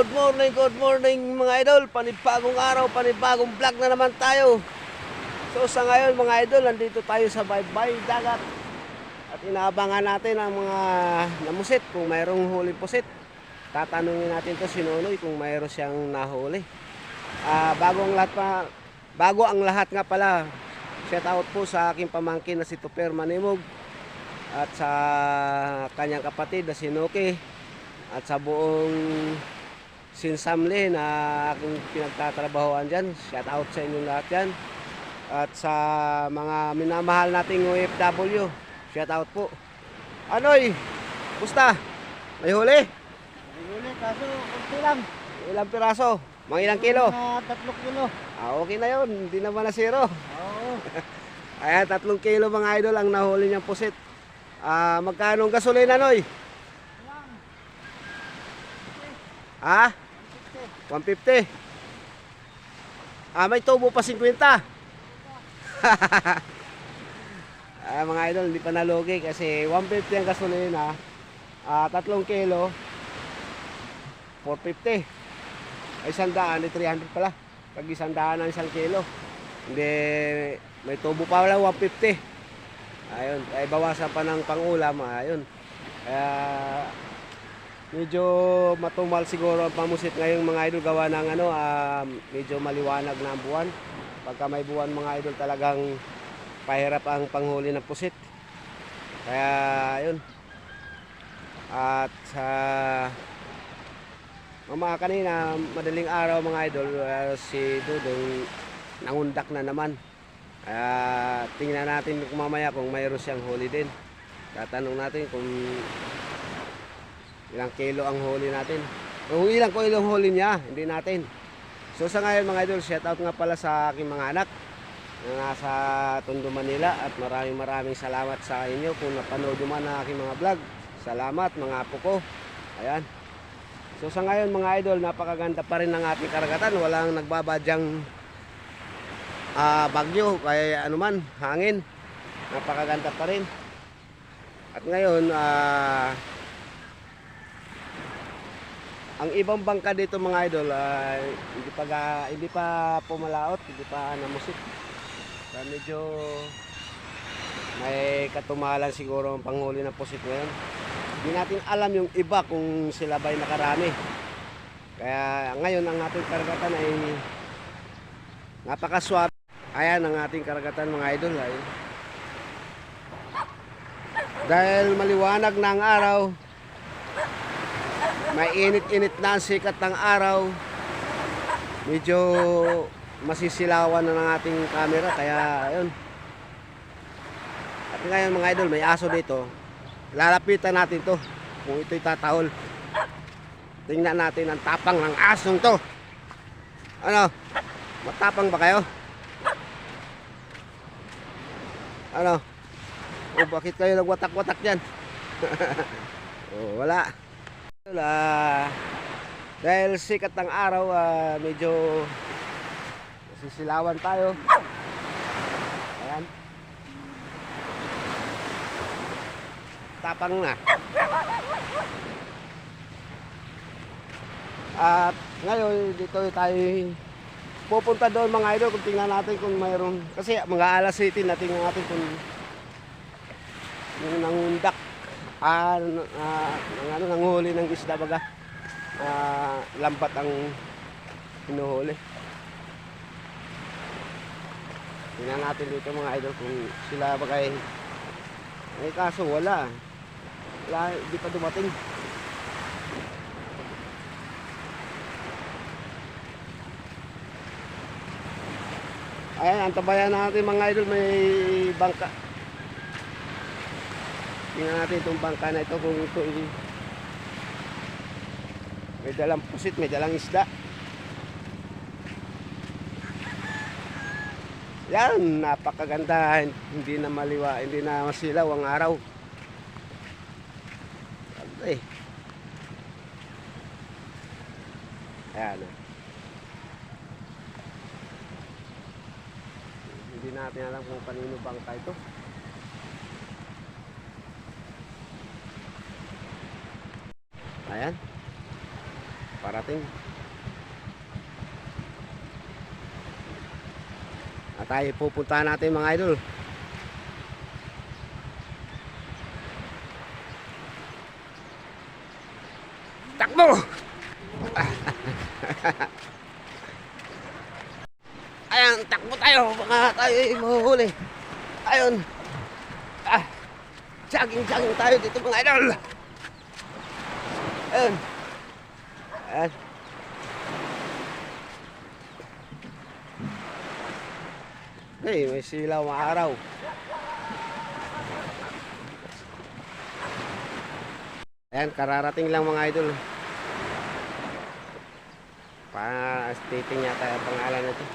Good morning, good morning mga idol. Panibagong araw, panibagong vlog na naman tayo. So sa ngayon mga idol, nandito tayo sa baybay dagat. At inaabangan natin ang mga namusit kung mayroong huli pusit. Tatanungin natin to si Nonoy kung mayroon siyang nahuli. Ah, bago ang lahat pa, bago ang lahat nga pala, shout out po sa aking pamangkin na si Tuper Manimog at sa kanyang kapatid na si Noki at sa buong sinsamli na aking pinagtatrabahoan dyan. Shout out sa inyong lahat yan. At sa mga minamahal nating OFW, shout out po. Anoy, gusta? May huli? Huli, kaso kunti lang. Ilang piraso? Mga ilang kilo? Mga tatlong kilo. Ah, okay na yun. Hindi naman na zero. Oo. Ayan, tatlong kilo mga idol ang nahuli niyang pusit. Ah, magkano ang gasolina, Noy? Ha? 150. Ah, may tubo pa 50. ah, mga idol, hindi pa nalugi kasi 150 ang gasolina. Ah, tatlong kilo 450. Ay sandaan, ay 300 pala. Pag isandaan ang isang kilo. Hindi, may tubo pa wala 150. Ayun, ay bawasan pa ng pangulam, ayun. Kaya medyo matumal siguro ang pamusit ngayong mga idol gawa ng ano, ah, medyo maliwanag na ang buwan. Pagka may buwan mga idol talagang pahirap ang panghuli ng pusit. Kaya ayun. At sa mga kanina, madaling araw mga idol, ah, si Dudong nangundak na naman. Kaya tingnan natin kung mamaya kung mayroon siyang huli din. Tatanong natin kung ilang kilo ang huli natin. Kung ilang kilo ang huli niya, hindi natin. So sa ngayon mga idol, shout out nga pala sa aking mga anak na nasa Tondo, Manila at maraming maraming salamat sa inyo kung napanood nyo man ang aking mga vlog. Salamat mga apo ko. Ayan. So sa ngayon mga idol, napakaganda pa rin ng ating karagatan. Walang nagbabadyang ah, bagyo, kaya anuman, hangin. Napakaganda pa rin. At ngayon, ah, ang ibang bangka dito mga idol ay hindi pa hindi pa pumalaot, hindi pa namusik. Kaya medyo may katumalan siguro ang panghuli ng pusit ngayon. Hindi natin alam yung iba kung sila ba'y nakarami. Kaya ngayon ang ating karagatan ay napakaswab. Ayan ang ating karagatan mga idol. Ay. Dahil maliwanag na araw, may init-init na ang sikat ng araw, medyo masisilawan na ng ating camera. Kaya ayun. At ngayon mga idol, may aso dito. Lalapitan natin to kung ito'y tatahol. Tingnan natin ang tapang ng asong to. Ano? Matapang ba kayo? Ano? O bakit kayo nagwatak-watak dyan? o, wala. Wala. Dahil sikat ng araw, ah, medyo sisilawan tayo. Ayan. Tapang na. At ngayon, dito tayo pupunta doon mga idol kung tingnan natin kung mayroon. Kasi mga alas 7 na tingnan natin kung yung nangundak ah, ah, ano, nanghuli ng isda baga ah, lambat ang hinuhuli. Tingnan natin dito mga idol kung sila bagay eh kaso wala. Wala hindi pa dumating. Ayan antabayan natin mga idol may bangka Tingnan natin itong bangka na ito kung ito ay- may dalang pusit, may dalang isda. Yan, napakaganda. Hindi na maliwa, hindi na masilaw ang araw. Eh. Ayan. ah. Hindi natin alam kung kanino bangka ito. Ayan. parating. At tayo pupunta natin mga idol. Takbo! Ayan, takbo tayo. Baka tayo ay mahuhuli. Ayun. Ah, jogging, jogging tayo dito mga idol. Ayun. Ayan. Hey, may silaw maaraw. Ayan, kararating lang mga idol. Pa-stating yata ang pangalan nito.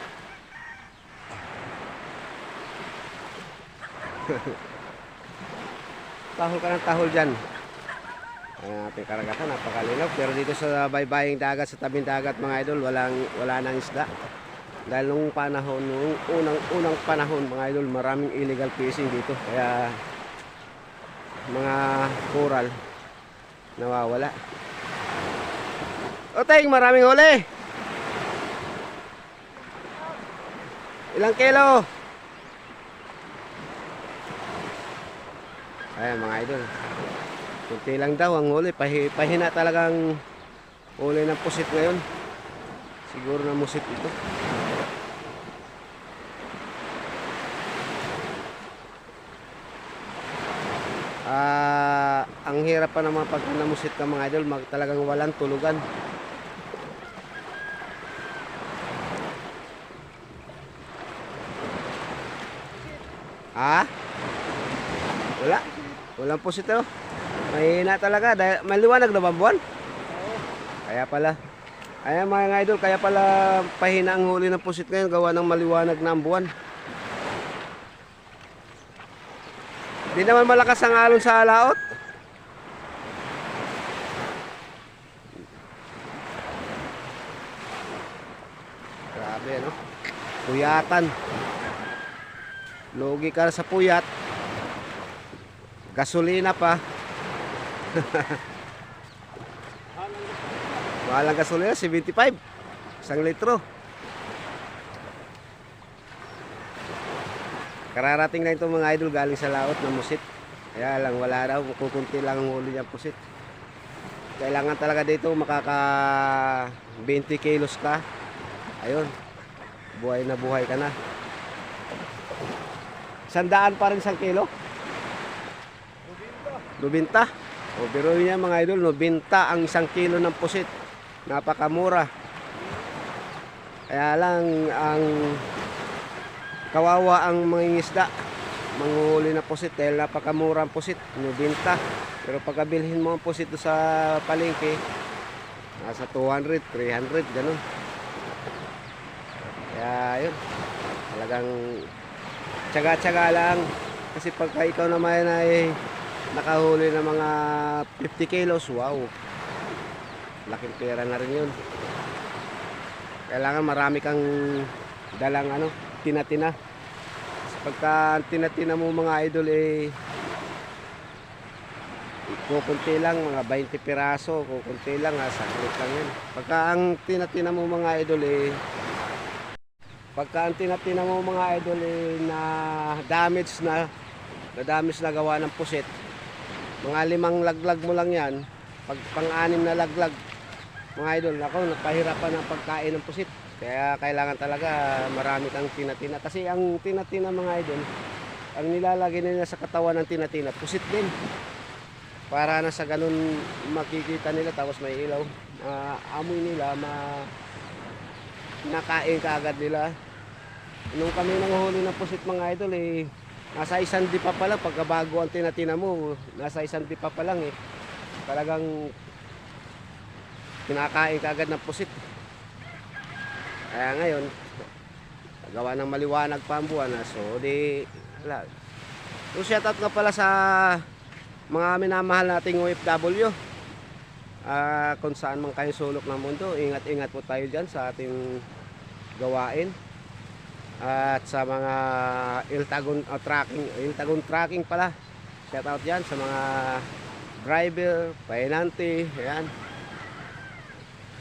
tahol ka ng tahol dyan. Ang ating karagatan, napakalinaw. Pero dito sa baybaying dagat, sa tabing dagat mga idol, walang, wala nang isda. Dahil nung panahon, nung unang, unang panahon mga idol, maraming illegal fishing dito. Kaya mga coral nawawala. O tayong maraming huli. Ilang kilo? Ayan mga idol. Kunti lang daw ang huli. Pahi, pahina talagang huli ng pusit ngayon. Siguro na musit ito. Ah, ang hirap pa naman pag namusit ka mga idol, mag, talagang walang tulugan. Ah? Wala. Walang pusit oh. Mahina talaga. Dahil, maliwanag na ba buwan? Kaya pala. Ayan mga idol, kaya pala pahina ang huli ng pusit ngayon gawa ng maliwanag na ang buwan. Di naman malakas ang alon sa alaot. Grabe ano. Puyatan. Logi ka sa puyat. Gasolina pa. Mahal ang gasolina, 75. Isang litro. Kararating na itong mga idol galing sa laot na musit. Kaya lang wala daw, kukunti lang ang huli niyang pusit. Kailangan talaga dito makaka 20 kilos ka. Ayun. Buhay na buhay ka na. Sandaan pa rin isang kilo? Nubinta. O biro niya mga idol, nubinta ang isang kilo ng pusit. Napakamura. Kaya lang ang kawawa ang mga isda. Manguhuli na pusit dahil napakamura ang pusit nubinta pero pagkabilhin mo ang pusit sa palengke nasa 200, 300 ganun. Kaya yun. Talagang tsaga-tsaga lang. Kasi pagka ikaw naman ay nakahuli ng mga 50 kilos wow. Laking pera na rin yun. Kailangan marami kang dalang ano tina-tina. Kasi pagka tina-tina mo mga idol eh kukunti lang mga 20 piraso kukunti lang ha saglit lang yan pagka ang tina-tina mo mga idol eh pagka ang tina-tina mo mga idol eh na damage na na damage na gawa ng pusit mga limang laglag mo lang yan pag pang-anim na laglag mga idol ako nagpahirapan ng pagkain ng pusit kaya kailangan talaga marami kang tinatina. Kasi ang tinatina mga idol, ang nilalagay nila sa katawan ng tinatina, pusit din. Para na sa ganun makikita nila tapos may ilaw. Uh, amoy nila, ma nakain ka nila. Nung kami nanguhuli ng pusit mga idol eh, nasa isang di pa pala pagkabago ang tinatina mo, nasa isang di pa lang eh. Talagang kinakain ka agad ng pusit. Kaya ngayon, gawa ng maliwanag pa ang buwan. ah, So, di, wala. So, shoutout nga pala sa mga minamahal nating OFW. Ah, kung saan man kayo sulok ng mundo, ingat-ingat po tayo dyan sa ating gawain. At sa mga Iltagon ah, tracking, Iltagon tracking pala. Shoutout dyan sa mga driver, painante, ayan.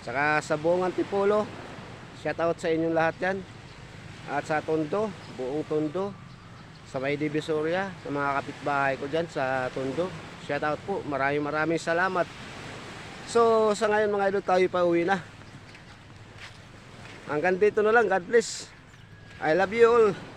Saka sa buong Antipolo, shout out sa inyong lahat yan. At sa Tondo, buong Tondo, sa May Divisoria, sa mga kapitbahay ko dyan sa Tondo. Shout out po, maraming maraming salamat. So sa ngayon mga idol tayo pa uwi na. Hanggang dito na lang, God bless. I love you all.